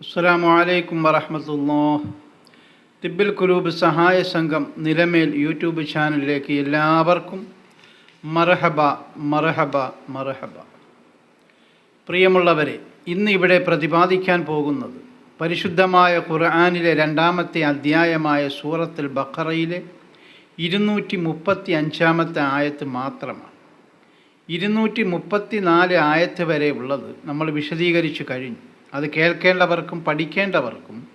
അസ്സലാമു അലൈക്കും വറഹമത്തുല്ലാ തിബിൽ കുലൂബ് സഹായ സംഘം നിലമേൽ യൂട്യൂബ് ചാനലിലേക്ക് എല്ലാവർക്കും മർഹബ മർഹബ മർഹബ. പ്രിയമുള്ളവരെ ഇന്ന് ഇവിടെ പ്രതിപാദിക്കാൻ പോകുന്നത് പരിശുദ്ധമായ ഖുർആാനിലെ രണ്ടാമത്തെ അധ്യായമായ സൂറത്തുൽ ബഖറയിലെ ഇരുന്നൂറ്റി മുപ്പത്തി അഞ്ചാമത്തെ ആയത്ത് മാത്രമാണ്. ഇരുന്നൂറ്റി മുപ്പത്തി നാല് ആയത്ത് വരെ ഉള്ളത് നമ്മൾ വിശദീകരിച്ചു കഴിഞ്ഞു. അത് കേൾക്കേണ്ടവർക്കും പഠിക്കേണ്ടവർക്കും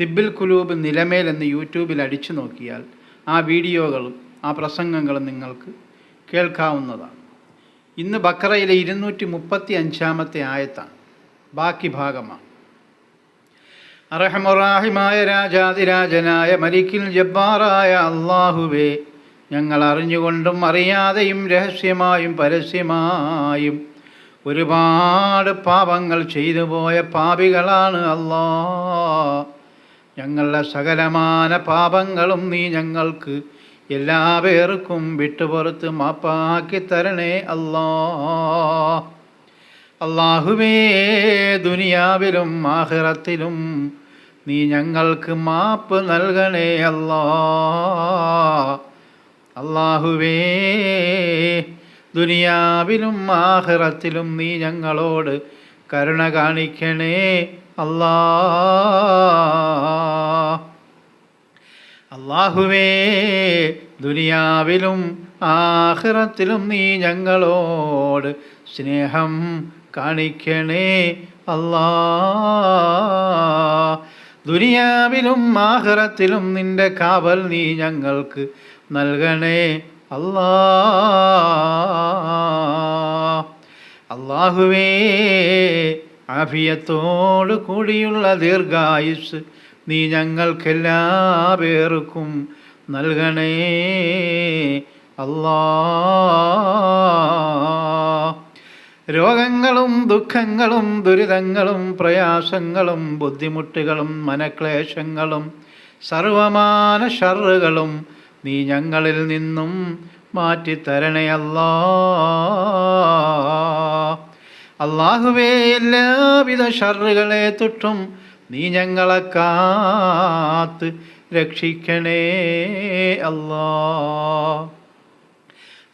തിബിൽ കുലൂബ് നിലമേൽ എന്ന് യൂട്യൂബിൽ അടിച്ചു നോക്കിയാൽ ആ വീഡിയോകളും ആ പ്രസംഗങ്ങളും നിങ്ങൾക്ക് കേൾക്കാവുന്നതാണ്. ഇന്ന് ബക്കറയിലെ ഇരുന്നൂറ്റി മുപ്പത്തി അഞ്ചാമത്തെ ആയത്താണ്. ബാക്കി ഭാഗമാണ്. അറഹമുറാഹിമായ രാജാതിരാജനായ മലിക്കിൽ ജബ്ബാറായ അള്ളാഹുവേ ഞങ്ങൾ അറിഞ്ഞുകൊണ്ടും അറിയാതെയും രഹസ്യമായും പരസ്യമായും ഒരുപാട് പാപങ്ങൾ ചെയ്തു പോയ പാപികളാണ് അല്ലാ ഞങ്ങളുടെ സകലമാന പാപങ്ങളും നീ ഞങ്ങൾക്ക് എല്ലാ പേർക്കും വിട്ടുപുറത്ത് മാപ്പാക്കി തരണേ അല്ലാ അള്ളാഹുവേ ദുനിയാവിലും ആഹിറത്തിലും നീ ഞങ്ങൾക്ക് മാപ്പ് നൽകണേ അല്ലാ അള്ളാഹുവേ ദുനിയാവിലും ആഹ്റത്തിലും നീ ഞങ്ങളോട് കരുണ കാണിക്കണേ അല്ലാ. അള്ളാഹുവേ ദുനിയാവിലും ആഹ്റത്തിലും നീ ഞങ്ങളോട് സ്നേഹം കാണിക്കണേ അല്ലാ. ദുനിയാവിലും ആഹ്റത്തിലും നിന്റെ കാവൽ നീ ഞങ്ങൾക്ക് നൽകണേ അള്ളാഹുവേ അഭിയത്തോടു കൂടിയുള്ള ദീർഘായുസ് നീ ഞങ്ങൾക്കെല്ലാ പേർക്കും നൽകണേ. അല്ലാ രോഗങ്ങളും ദുഃഖങ്ങളും ദുരിതങ്ങളും പ്രയാസങ്ങളും ബുദ്ധിമുട്ടുകളും മനക്ലേശങ്ങളും സർവമാന ഷറുകളും നീ ഞങ്ങളിൽ നിന്നും മാറ്റിത്തരണേ അല്ലാ. അള്ളാഹുവേ എല്ലാവിധ ഷറുകളെ തൊട്ടും നീ ഞങ്ങളെ കാത്ത് രക്ഷിക്കണേ അല്ലാ.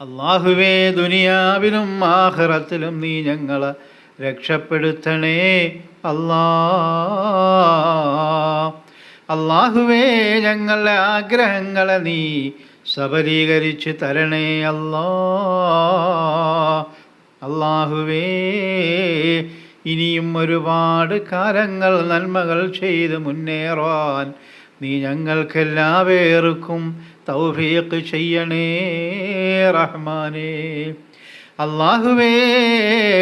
അള്ളാഹുവേ ദുനിയാവിലും ആഹ്റത്തിലും നീ ഞങ്ങളെ രക്ഷപ്പെടുത്തണേ അല്ലാ. അള്ളാഹുവേ ഞങ്ങളുടെ ആഗ്രഹങ്ങളെ നീ സബലീകരിച്ച് തരണേ അല്ലോ. അള്ളാഹുവേ ഇനിയും ഒരുപാട് കാലങ്ങൾ നന്മകൾ ചെയ്ത് മുന്നേറാൻ നീ ഞങ്ങൾക്കെല്ലാവേർക്കും തൗഫീഖ് ചെയ്യണേ റഹ്മാനേ. അള്ളാഹുവേ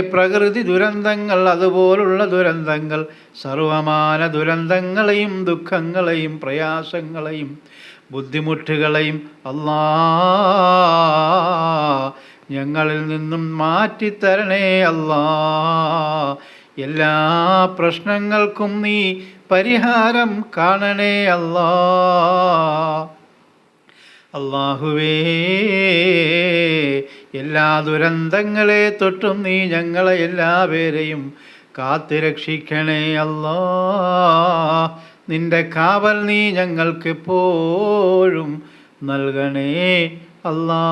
പ്രകൃതി ദുരന്തങ്ങൾ അതുപോലുള്ള ദുരന്തങ്ങൾ സർവമാന ദുരന്തങ്ങളെയും ദുഃഖങ്ങളെയും പ്രയാസങ്ങളെയും ബുദ്ധിമുട്ടുകളെയും അല്ലാ ഞങ്ങളിൽ നിന്നും മാറ്റിത്തരണേ അല്ലാ. എല്ലാ പ്രശ്നങ്ങൾക്കും നീ പരിഹാരം കാണണേ അല്ലാ. അള്ളാഹുവേ എല്ലാ ദുരന്തങ്ങളെ തൊട്ടും നീ ഞങ്ങളെ എല്ലാവരെയും കാത്തുരക്ഷിക്കണേ അല്ലോ. നിന്റെ കാവൽ നീ ഞങ്ങൾക്ക് എപ്പോഴും നൽകണേ അല്ലാ.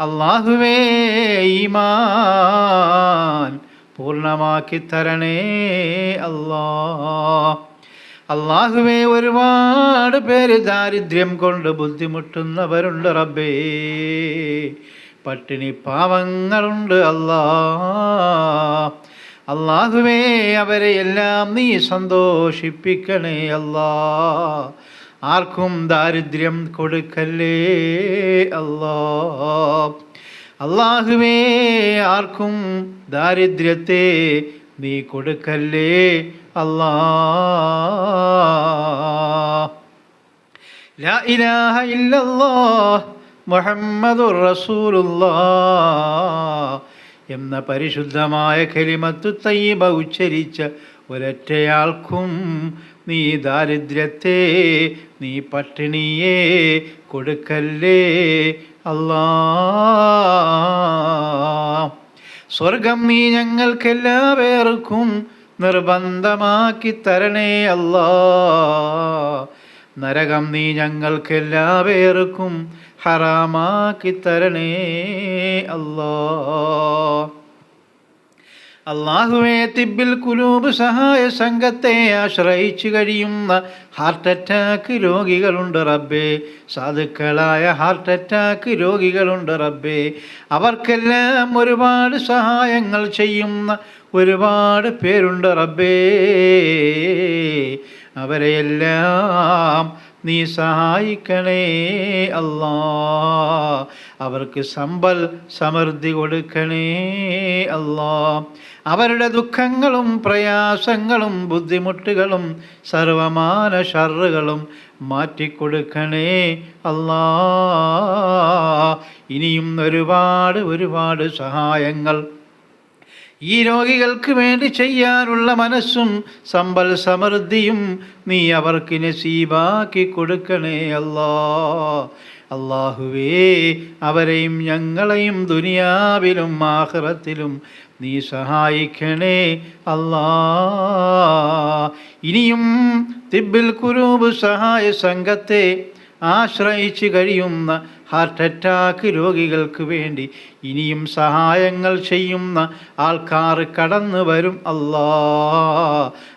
അള്ളാഹുവേ ഈമാൻ പൂർണമാക്കി തരണേ അല്ലാ. അള്ളാഹുവേ ഒരുപാട് പേര് ദാരിദ്ര്യം കൊണ്ട് ബുദ്ധിമുട്ടുന്നവരുണ്ട് റബ്ബേ. പട്ടിണി പാവങ്ങളുണ്ട് അല്ലാ. അള്ളാഹുവേ അവരെ എല്ലാം നീ സന്തോഷിപ്പിക്കണേ അല്ലാ. ആർക്കും ദാരിദ്ര്യം കൊടുക്കല്ലേ അല്ലാ. അള്ളാഹുവേ ആർക്കും ദാരിദ്ര്യത്തെ നീ കൊടുക്കല്ലേ അല്ലാ ലാ ഇലാഹ മുഹമ്മദുർ റസൂലുള്ളാഹ് എന്ന പരിശുദ്ധമായ കലിമത്തു തയ്യബ ഉച്ചരിച്ച ഒരൊറ്റയാൾക്കും നീ ദാരിദ്ര്യത്തെ നീ പട്ടിണിയെ കൊടുക്കല്ലേ? അല്ലാ സ്വർഗം നീ ഞങ്ങൾക്കെല്ലാവർക്കും നിർബന്ധമാക്കി തരണേ അല്ലാ. നരകം നീ ഞങ്ങൾക്കെല്ലാവർക്കും ഹറാമാക്കി തരണേ അല്ലാ. അള്ളാഹുവെ തിബിൽ കുലൂബ് സഹായ സംഘത്തെ ആശ്രയിച്ചു കഴിയുന്ന ഹാർട്ട് അറ്റാക്ക് രോഗികളുണ്ട് റബ്ബേ. സാധുക്കളായ ഹാർട്ട് അറ്റാക്ക് രോഗികളുണ്ട് റബ്ബേ. അവർക്കെല്ലാം ഒരുപാട് സഹായങ്ങൾ ചെയ്യുന്ന ഒരുപാട് പേരുണ്ട് റബ്ബേ. അവരെയെല്ലാം നീ സഹായിക്കണേ അല്ലാ. അവർക്ക് സമ്പൽ സമൃദ്ധി കൊടുക്കണേ അല്ലാ. അവരുടെ ദുഃഖങ്ങളും പ്രയാസങ്ങളും ബുദ്ധിമുട്ടുകളും സർവമാന ഷറുകളും മാറ്റിക്കൊടുക്കണേ അല്ലാ. ഇനിയും ഒരുപാട് ഒരുപാട് സഹായങ്ങൾ. ഈ രോഗികൾക്ക് വേണ്ടി ചെയ്യാനുള്ള മനസ്സും സമ്പൽ സമൃദ്ധിയും നീ അവർക്ക് നസീബാക്കി കൊടുക്കണേ അല്ലാ. അള്ളാഹുവേ അവരെയും ഞങ്ങളെയും ദുനിയാവിലും ആഹ്റത്തിലും നീ സഹായിക്കണേ അല്ലാ. ഇനിയും തിബിൽ കുരൂബ് സഹായ സംഘത്തെ ആശ്രയിച്ച് കഴിയുന്ന ഹാർട്ട് അറ്റാക്ക് രോഗികൾക്ക് വേണ്ടി ഇനിയും സഹായങ്ങൾ ചെയ്യുന്ന ആൾക്കാർ കടന്നു വരും അല്ലാ.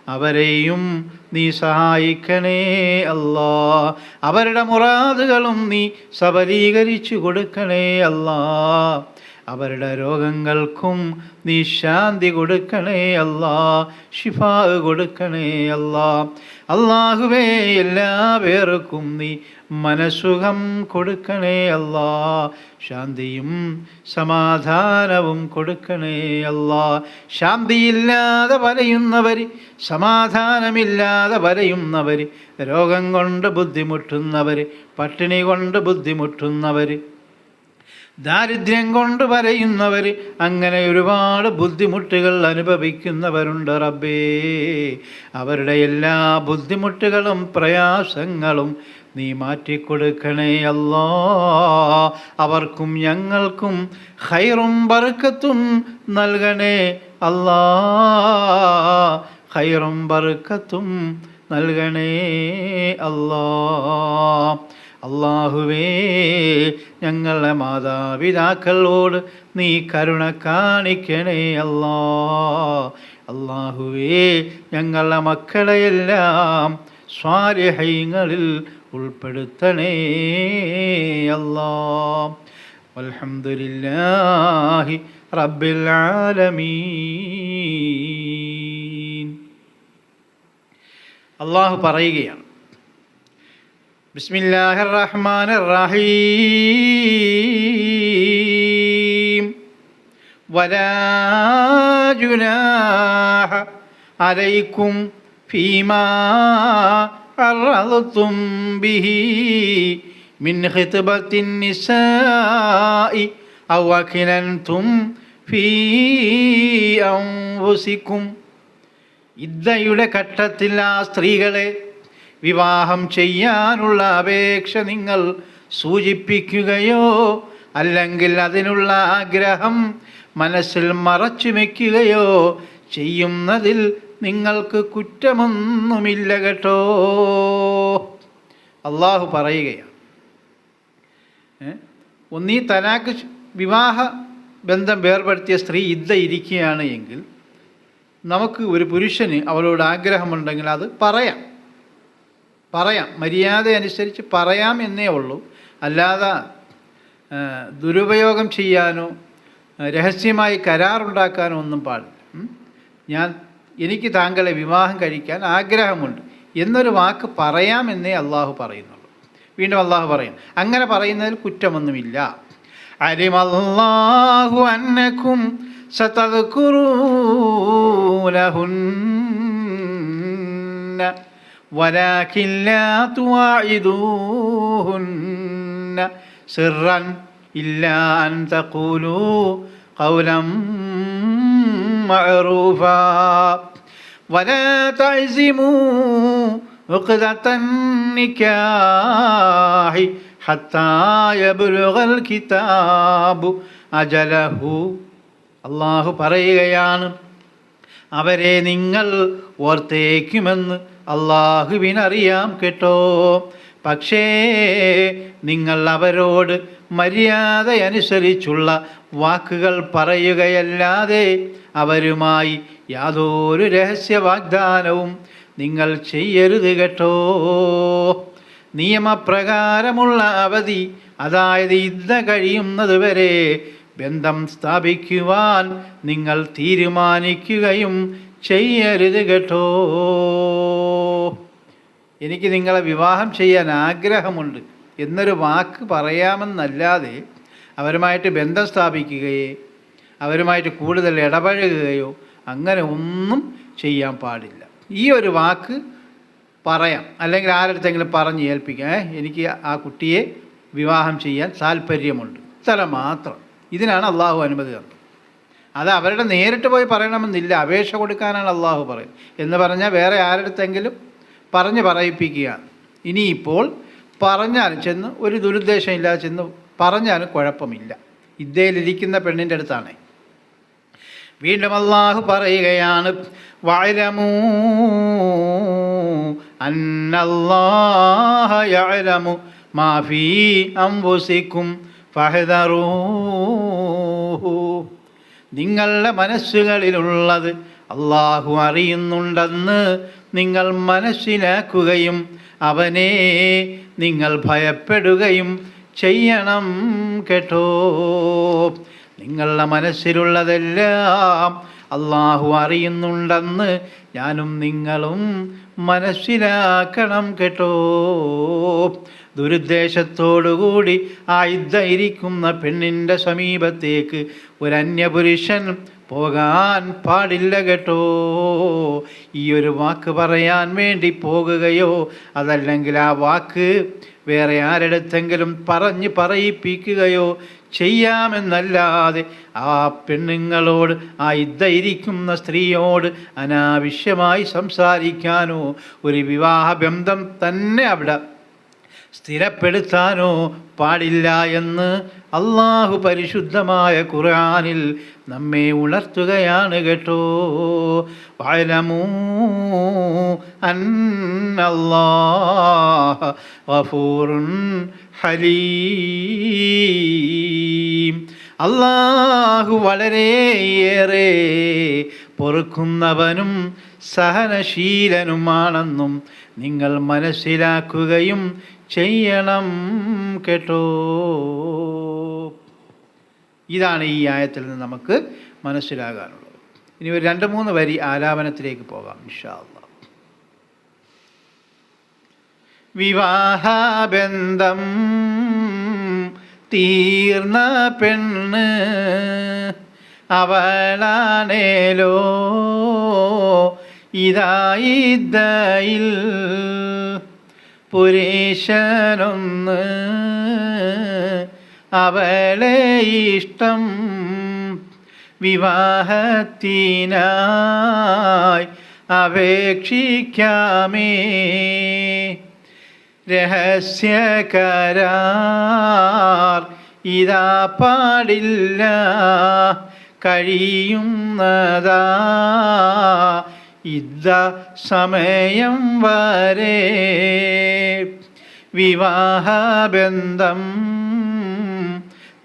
അവരെയും നീ സഹായിക്കണേ അല്ലാ. അവരുടെ മുറാദുകളും നീ സബലീകരിച്ചു കൊടുക്കണേ അല്ലാ. അവരുടെ രോഗങ്ങൾക്കും നീ ശാന്തി കൊടുക്കണേ അല്ലാ ഷിഫാ കൊടുക്കണേ അല്ലാ. അള്ളാഹുവേ എല്ലാ പേർക്കും നീ മനസുഖം കൊടുക്കണേ അല്ലാ ശാന്തിയും സമാധാനവും കൊടുക്കണേ അല്ലാ. ശാന്തിയില്ലാതെ വലയുന്നവർ സമാധാനമില്ലാതെ വലയുന്നവർ രോഗം കൊണ്ട് ബുദ്ധിമുട്ടുന്നവർ പട്ടിണി കൊണ്ട് ബുദ്ധിമുട്ടുന്നവർ ദാരിദ്ര്യം കൊണ്ട് വരയുന്നവർ അങ്ങനെ ഒരുപാട് ബുദ്ധിമുട്ടുകൾ അനുഭവിക്കുന്നവരുണ്ട് റബ്ബേ. അവരുടെ എല്ലാ ബുദ്ധിമുട്ടുകളും പ്രയാസങ്ങളും നീ മാറ്റിക്കൊടുക്കണേ അല്ലോ. അവർക്കും ഞങ്ങൾക്കും ഹൈറും ബർക്കത്തും നൽകണേ അല്ലാ. ഹൈറും ബർക്കത്തും നൽകണേ അല്ലാ. അള്ളാഹുവേ ഞങ്ങളുടെ മാതാപിതാക്കളോട് നീ കരുണ കാണിക്കണേ അല്ലാ. അള്ളാഹുവേ ഞങ്ങളുടെ മക്കളെയെല്ലാം സ്വാരഹ്യങ്ങളിൽ ഉൾപ്പെടുത്തണേ അല്ലാ. അൽഹംദുലില്ലാഹി റബ്ബിൽ ആലമീൻ. അള്ളാഹു പറയുകയാണ് ബിസ്മില്ലാഹിർ റഹ്മാനിർ റഹീം അലൈക്കും ഫീമാ ബിഹി മിൻ ഖിത്ബത്തിൻ നിസാഇ ഔ ഫീ അൻഫുസിക്കും ഇദ്ദയുടെ ഘട്ടത്തിൽ ആ സ്ത്രീകളെ വിവാഹം ചെയ്യാനുള്ള അപേക്ഷ നിങ്ങൾ സൂചിപ്പിക്കുകയോ അല്ലെങ്കിൽ അതിനുള്ള ആഗ്രഹം മനസ്സിൽ മറച്ചു വയ്ക്കുകയോ ചെയ്യുന്നതിൽ നിങ്ങൾക്ക് കുറ്റമൊന്നുമില്ല കേട്ടോ. അള്ളാഹു പറയുകയാണ്. ഒന്നീ തലാക്ക് വിവാഹ ബന്ധം വേർപെടുത്തിയ സ്ത്രീ ഇദ്ദ ഇരിക്കുകയാണ് എങ്കിൽ നമുക്ക് ഒരു പുരുഷന് അവളോട് ആഗ്രഹമുണ്ടെങ്കിൽ അത് പറയാം. പറയാം. മര്യാദ അനുസരിച്ച് പറയാം എന്നേ ഉള്ളൂ. അല്ലാതെ ദുരുപയോഗം ചെയ്യാനോ രഹസ്യമായി കരാറുണ്ടാക്കാനോ ഒന്നും പാടില്ല. ഞാൻ എനിക്ക് താങ്കളെ വിവാഹം കഴിക്കാൻ ആഗ്രഹമുണ്ട്. എന്നൊരു വാക്ക് പറയാം എന്നേ അള്ളാഹു പറയുന്നുള്ളൂ. വീണ്ടും അള്ളാഹു പറയും അങ്ങനെ പറയുന്നതിൽ കുറ്റമൊന്നുമില്ല. അരിമല്ലാഹു അന്നക്കും സതദ്കുറൂനഹുന്ന ولكن لا تواعدوهن سرا إلا أن تقولوا قولا معروفا ولا تعزموا عقدة النكاح حتى يبلغ الكتاب أجله അള്ളാഹു പറയുകയാണ് അവരെ നിങ്ങൾ ഓർത്തേക്കുമെന്ന് അള്ളാഹുവിനറിയാം കേട്ടോ. പക്ഷേ നിങ്ങൾ അവരോട് മര്യാദ അനുസരിച്ചുള്ള വാക്കുകൾ പറയുകയല്ലാതെ അവരുമായി യാതൊരു രഹസ്യ വാഗ്ദാനവും നിങ്ങൾ ചെയ്യരുത് കേട്ടോ. നിയമപ്രകാരമുള്ള അവധി അതായത് യുദ്ധ കഴിയുന്നത് വരെ ബന്ധം സ്ഥാപിക്കുവാൻ നിങ്ങൾ തീരുമാനിക്കുകയും ചെയ്യരുത് കേട്ടോ. എനിക്ക് നിങ്ങളെ വിവാഹം ചെയ്യാൻ ആഗ്രഹമുണ്ട്. എന്നൊരു വാക്ക് പറയാമെന്നല്ലാതെ അവരുമായിട്ട് ബന്ധം സ്ഥാപിക്കുകയോ അവരുമായിട്ട് കൂടുതൽ ഇടപഴകുകയോ അങ്ങനെ ഒന്നും ചെയ്യാൻ പാടില്ല. ഈ ഒരു വാക്ക് പറയാം. അല്ലെങ്കിൽ ആരടുത്തെങ്കിലും പറഞ്ഞ് ഏൽപ്പിക്കാം. എനിക്ക് ആ കുട്ടിയെ വിവാഹം ചെയ്യാൻ താല്പര്യമുണ്ട്. ഇത്ര മാത്രം. ഇതിനാണ് അള്ളാഹു അനുമതി തന്നത്. അത് അവരുടെ നേരിട്ട് പോയി പറയണമെന്നില്ല. അപേക്ഷ കൊടുക്കാനാണ് അള്ളാഹു പറയുന്നത്. എന്ന് പറഞ്ഞാൽ വേറെ ആരടുത്തെങ്കിലും പറഞ്ഞ് പറയിപ്പിക്കുക ഇനിയിപ്പോൾ പറഞ്ഞാലും ചെന്ന് ഒരു ദുരുദ്ദേശം ഇല്ലാതെ ചെന്ന് പറഞ്ഞാലും കുഴപ്പമില്ല. ഇദ്ദേഹത്തിലിരിക്കുന്ന പെണ്ണിന്റെ അടുത്താണ്. വീണ്ടും അള്ളാഹു പറയുകയാണ് വഅലമൂ അന്നല്ലാഹ യഅലമു മാ ഫീ അൻഫുസിക്കും ഫഹദറൂഹു. നിങ്ങളുടെ മനസ്സുകളിലുള്ളത് അള്ളാഹു അറിയുന്നുണ്ടെന്ന് നിങ്ങൾ മനസ്സിലാക്കുകയും അവനെ നിങ്ങൾ ഭയപ്പെടുകയും ചെയ്യണം കേട്ടോ. നിങ്ങളുടെ മനസ്സിലുള്ളതെല്ലാം അള്ളാഹു അറിയുന്നുണ്ടെന്ന് ഞാനും നിങ്ങളും മനസ്സിലാക്കണം കേട്ടോ. ദുരുദ്ദേശത്തോടുകൂടി ആ ഇദ്ധരിക്കുന്ന പെണ്ണിന്റെ സമീപത്തേക്ക് ഒരന്യപുരുഷൻ പോകാൻ പാടില്ല കേട്ടോ. ഈ ഒരു വാക്ക് പറയാൻ വേണ്ടി പോകുകയോ അതല്ലെങ്കിൽ ആ വാക്ക് വേറെ ആരെടുത്തെങ്കിലും പറഞ്ഞ് പറയിപ്പിക്കുകയോ ചെയ്യാമെന്നല്ലാതെ ആ പെണ്ണുങ്ങളോട് ആ ഇദ്ധരിക്കുന്ന സ്ത്രീയോട് അനാവശ്യമായി സംസാരിക്കാനോ ഒരു വിവാഹബന്ധം തന്നെ അവിടെ സ്ഥിരപ്പെടുത്താനോ പാടില്ല എന്ന് അള്ളാഹു പരിശുദ്ധമായ ഖുർആാനിൽ നമ്മെ ഉണർത്തുകയാണ് കേട്ടോ. വയലമൂ അന്നല്ലാഹ ഗഫൂറുൻ ഹലീം. അള്ളാഹു വളരെയേറെ പൊറുക്കുന്നവനും സഹനശീലനുമാണെന്നും നിങ്ങൾ മനസ്സിലാക്കുകയും ചെയ്യണം കേട്ടോ. ഇതാണ് ഈ ആയത്തിൽ നിന്ന് നമുക്ക് മനസ്സിലാകാനുള്ളത്. ഇനി ഒരു രണ്ട് മൂന്ന് വരി ആലാപനത്തിലേക്ക് പോകാം വിവാഹ വിവാഹബന്ധം തീർന്ന പെണ്ണ് അവളാണേലോ? ഇതായിദ്ദയിൽ പുരുഷനൊന്ന് അവളെ ഇഷ്ടം വിവാഹത്തിനായി അപേക്ഷിക്കാമേ. രഹസ്യകരാർ ഇതാ പാടില്ല കഴിയുന്നതാ ഇത സമയം വരെ. വിവാഹബന്ധം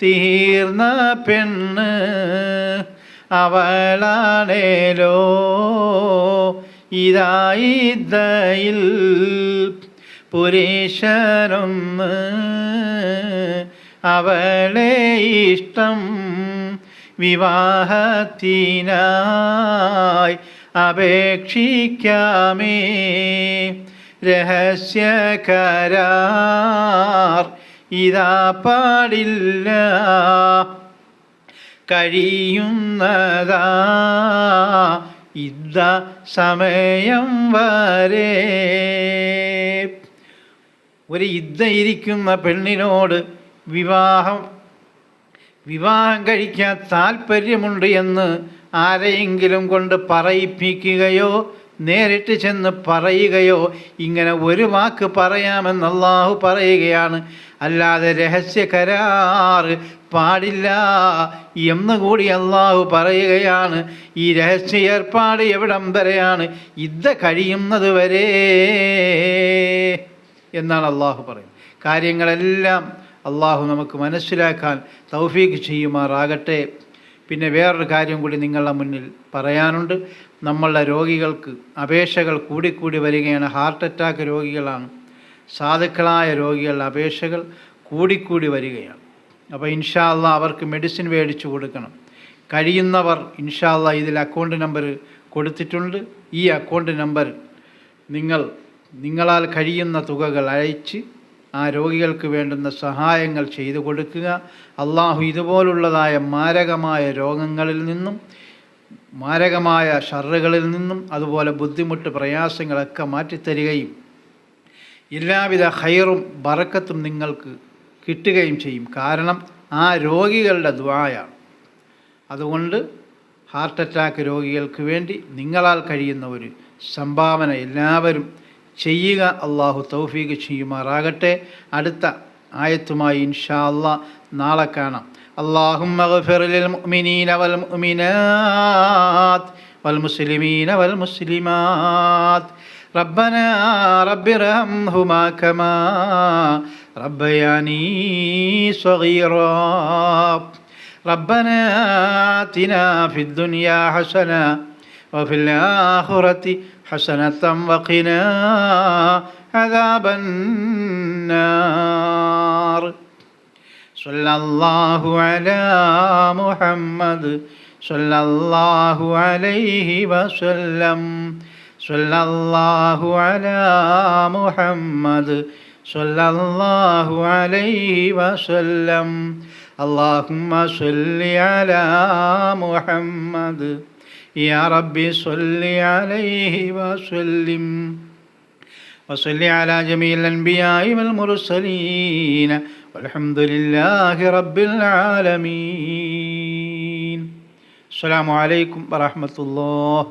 തീർന്ന പെണ്ണ് അവളാണേലോ? ഇതായിദ്ദയിൽ പുരുഷനൊന്ന് അവളെ ഇഷ്ടം വിവാഹത്തിനായി അപേക്ഷിക്കാമേ. രഹസ്യകരാർ ഇതാ പാടില്ല. കഴിയുന്നതാ ഇത സമയം വരെ. ഒരു യുദ്ധ ഇരിക്കുന്ന പെണ്ണിനോട് വിവാഹം വിവാഹം കഴിക്കാൻ താല്പര്യമുണ്ട് എന്ന് ആരെയെങ്കിലും കൊണ്ട് പറയിപ്പിക്കുകയോ നേരിട്ട് ചെന്ന് പറയുകയോ ഇങ്ങനെ ഒരു വാക്ക് പറയാമെന്ന് അള്ളാഹു പറയുകയാണ്. അല്ലാതെ രഹസ്യ കരാറ് പാടില്ല എന്നുകൂടി അള്ളാഹു പറയുകയാണ്. ഈ രഹസ്യ ഏർപ്പാട് എവിടം വരെയാണ്? ഇത് കഴിയുന്നത് വരെ എന്നാണ് അള്ളാഹു പറയുന്നത്. കാര്യങ്ങളെല്ലാം അള്ളാഹു നമുക്ക് മനസ്സിലാക്കാൻ തൗഫീഖ് ചെയ്യുമാറാകട്ടെ. പിന്നെ വേറൊരു കാര്യം കൂടി നിങ്ങളുടെ മുന്നിൽ പറയാനുണ്ട്. നമ്മളുടെ രോഗികൾക്ക് അപേക്ഷകൾ കൂടിക്കൂടി വരികയാണ്. ഹാർട്ട് അറ്റാക്ക് രോഗികളാണ്. സാധുക്കളായ രോഗികളുടെ അപേക്ഷകൾ കൂടിക്കൂടി വരികയാണ്. അപ്പോൾ ഇൻഷാല്ല അവർക്ക് മെഡിസിൻ മേടിച്ചു കൊടുക്കണം. കഴിയുന്നവർ ഇൻഷാല്ല ഇതിൽ അക്കൗണ്ട് നമ്പർ കൊടുത്തിട്ടുണ്ട്. ഈ അക്കൗണ്ട് നമ്പർ നിങ്ങൾ നിങ്ങളാൽ കഴിയുന്ന തുകകൾ അയച്ച് ആ രോഗികൾക്ക് വേണ്ടുന്ന സഹായങ്ങൾ ചെയ്തു കൊടുക്കുക. അള്ളാഹു ഇതുപോലുള്ളതായ മാരകമായ രോഗങ്ങളിൽ നിന്നും മാരകമായ ഷറുകളിൽ നിന്നും അതുപോലെ ബുദ്ധിമുട്ട് പ്രയാസങ്ങളൊക്കെ മാറ്റിത്തരികയും എല്ലാവിധ ഹൈറും ബറക്കത്തും നിങ്ങൾക്ക് കിട്ടുകയും ചെയ്യും. കാരണം ആ രോഗികളുടെ ദ്വായാണ് അതുകൊണ്ട് ഹാർട്ട് അറ്റാക്ക് രോഗികൾക്ക് വേണ്ടി നിങ്ങളാൽ കഴിയുന്ന ഒരു സംഭാവന എല്ലാവരും ചെയ്യുക അള്ളാഹു തൗഫീഖ് ചെയ്യുമാറാകട്ടെ അടുത്ത ആയത്തുമായി ഇൻഷാ അല്ലാ നാളെ കാണാം اللهم اغفر للمؤمنين والمؤمنات والمسلمين والمسلمات ربنا رب ارحمهما كما ربياني صغيرا ربنا آتنا في الدنيا حسنة وفي الآخرة حسنة وقنا عذاب النار صلى الله على محمد صلى الله عليه وسلم صلى الله على محمد صلى الله عليه وسلم اللهم صل على محمد يا ربي صل عليه وسلم وصل على جميع الأنبياء والمرسلين والحمد لله رب العالمين السلام عليكم ورحمة الله